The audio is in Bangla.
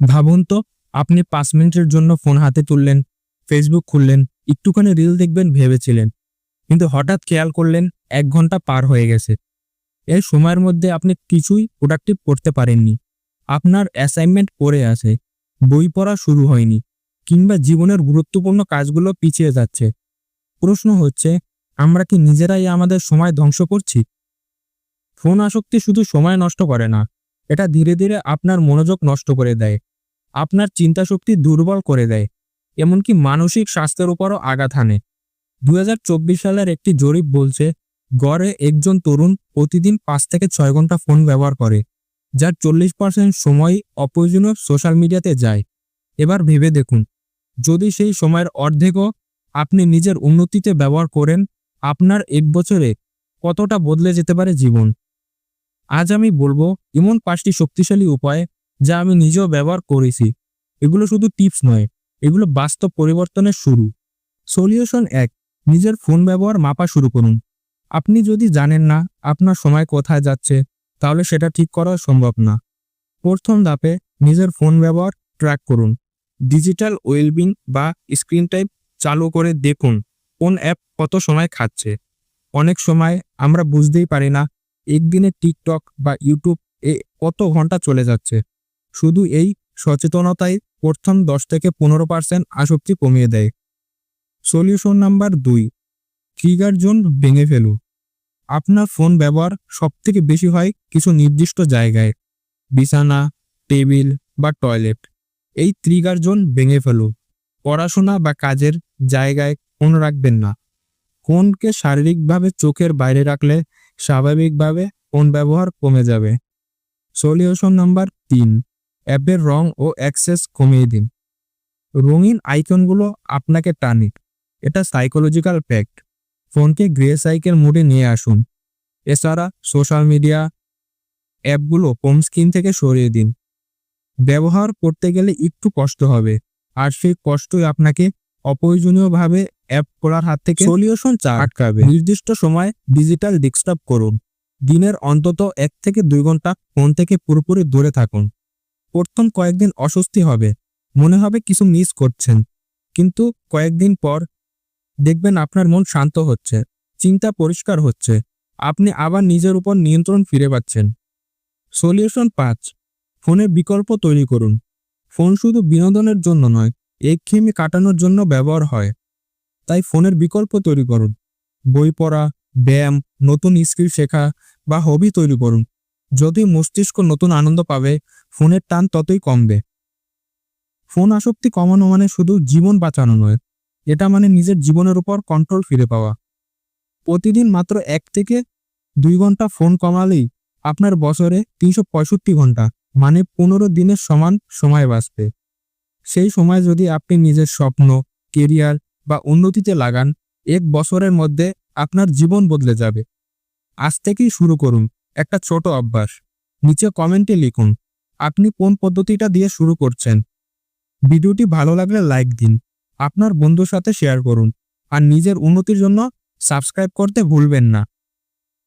ভাবুন তো, আপনি পাঁচ মিনিটের জন্য ফোন হাতে তুললেন ফেসবুক খুললেন, একটুখানি রিল দেখবেন, ভেবেছিলেন। কিন্তু হঠাৎ খেয়াল করলেন, এক ঘণ্টা পার হয়ে গেছে। এই সময়ের মধ্যে আপনি কিছুই প্রোডাক্টিভ করতে পারেননি। আপনার অ্যাসাইনমেন্ট পড়ে আছে, বই পড়া শুরু হয়নি, কিংবা জীবনের গুরুত্বপূর্ণ কাজগুলো পিছিয়ে যাচ্ছে। প্রশ্ন হচ্ছে, আমরা কি নিজেরাই আমাদের সময় ধ্বংস করছি? ফোন আসক্তি শুধু সময় নষ্ট করে না, এটা ধীরে ধীরে আপনার মনোযোগ নষ্ট করে দেয়। আপনার চিন্তাশক্তি দুর্বল করে দেয়, এমনকি মানসিক স্বাস্থ্যের উপরও আঘাত হানে। দু সালের একটি জরিপ বলছে, গড়ে একজন তরুণ প্রতিদিন পাঁচ থেকে ছয় ঘণ্টা ফোন ব্যবহার করে, যার চল্লিশ পার্সেন্ট সময় অপ্রয়োজনীয় সোশ্যাল মিডিয়াতে যায়। এবার ভেবে দেখুন, যদি সেই সময়ের অর্ধেকও আপনি নিজের উন্নতিতে ব্যবহার করেন, আপনার এক বছরে কতটা বদলে যেতে পারে জীবন? আজ আমি বলব, এমন পাঁচটি শক্তিশালী উপায় যা আমি নিজেও ব্যবহার করেছি। এগুলো শুধু টিপস নয়, এগুলো বাস্তব পরিবর্তনের শুরু। সলিউশন এক, নিজের ফোন ব্যবহার মাপা শুরু করুন। আপনি যদি জানেন না আপনার সময় কোথায় যাচ্ছে, তাহলে সেটা ঠিক করা সম্ভব না। প্রথম ধাপে নিজের ফোন ব্যবহার ট্র্যাক করুন। ডিজিটাল ওয়েলবিং বা স্ক্রিন টাইপ চালু করে দেখুন কোন অ্যাপ কত সময় খাচ্ছে। অনেক সময় আমরা বুঝতেই পারি না, একদিনে টিকটক বা ইউটিউব এ কত ঘণ্টা চলে যাচ্ছে। শুধু এই সচেতনতাই প্রথম দশ থেকে পনেরো পার্সেন্ট আসক্তি কমিয়ে দেয়। সলিউশন নাম্বার দুই, ট্রিগার জোন ভেঙে ফেলুন। আপনার ফোন ব্যবহার সবথেকে বেশি হয় কিছু নির্দিষ্ট জায়গায়, বিছানা, টেবিল বা টয়লেট। এই ট্রিগার জোন ভেঙে ফেলুন। পড়াশোনা বা কাজের জায়গায় ফোন রাখবেন না। ফোনকে শারীরিকভাবে চোখের বাইরে রাখলে স্বাভাবিকভাবে ফোন ব্যবহার কমে যাবে। সলিউশন নাম্বার তিন অ্যাপের রং ও অ্যাক্সেস কমিয়ে দিন। রঙিন আইকনগুলো আপনাকে টানে। এটা সাইকোলজিক্যাল ফ্যাক্ট। ফোনকে গ্রে সাইকেল মোডে নিয়ে আসুন। এছাড়া সোশ্যাল মিডিয়া অ্যাপগুলো হোম স্ক্রিন থেকে সরিয়ে দিন। ব্যবহার করতে গেলে একটু কষ্ট হবে। আর সেই কষ্টই আপনাকে অপ্রয়োজনীয়ভাবে অ্যাপ করার হাত থেকে সলিউশন চা আটকাবে। নির্দিষ্ট সময় ডিজিটাল ডিস্টার্ব করুন। দিনের অন্তত এক থেকে দুই ঘণ্টা ফোন থেকে পুরোপুরি দূরে থাকুন। প্রথম কয়েকদিন অস্বস্তি হবে, মনে হবে কিছু মিস করছেন। কিন্তু কয়েকদিন পর দেখবেন আপনার মন শান্ত হচ্ছে, চিন্তা পরিষ্কার হচ্ছে, আপনি আবার নিজের উপর নিয়ন্ত্রণ ফিরে পাচ্ছেন। সলিউশন পাঁচ ফোনের বিকল্প তৈরি করুন। ফোন শুধু বিনোদনের জন্য নয়, একঘেয়েমি কাটানোর জন্য ব্যবহার হয়। তাই ফোনের বিকল্প তৈরি করুন। বই পড়া, ব্যায়াম, নতুন স্কিল শেখা বা হবি তৈরি করুন। যদি মস্তিষ্ক নতুন আনন্দ পাবে, ফোনের টান ততই কমবে। ফোন আসক্তি কমানো মানে শুধু জীবন বাঁচানো নয়, এটা মানে নিজের জীবনের উপর কন্ট্রোল ফিরে পাওয়া। প্রতিদিন মাত্র এক থেকে দুই ঘণ্টা ফোন কমালেই আপনার বছরে তিনশো পঁয়ষট্টি ঘণ্টা মানে পনেরো দিনের সমান সময় বাঁচবে। সেই সময় যদি আপনি নিজের স্বপ্ন কেরিয়ার বা উন্নতিতে লাগান, এক বছরের মধ্যে আপনার জীবন বদলে যাবে। আজ থেকেই শুরু করুন। একটা ছোট অভ্যাস। নিচে কমেন্টে লিখুন, আপনি কোন পদ্ধতিটা দিয়ে শুরু করছেন? ভিডিওটি ভালো লাগলে লাইক দিন, আপনার বন্ধুর সাথে শেয়ার করুন, আর নিজের উন্নতির জন্য সাবস্ক্রাইব করতে ভুলবেন না।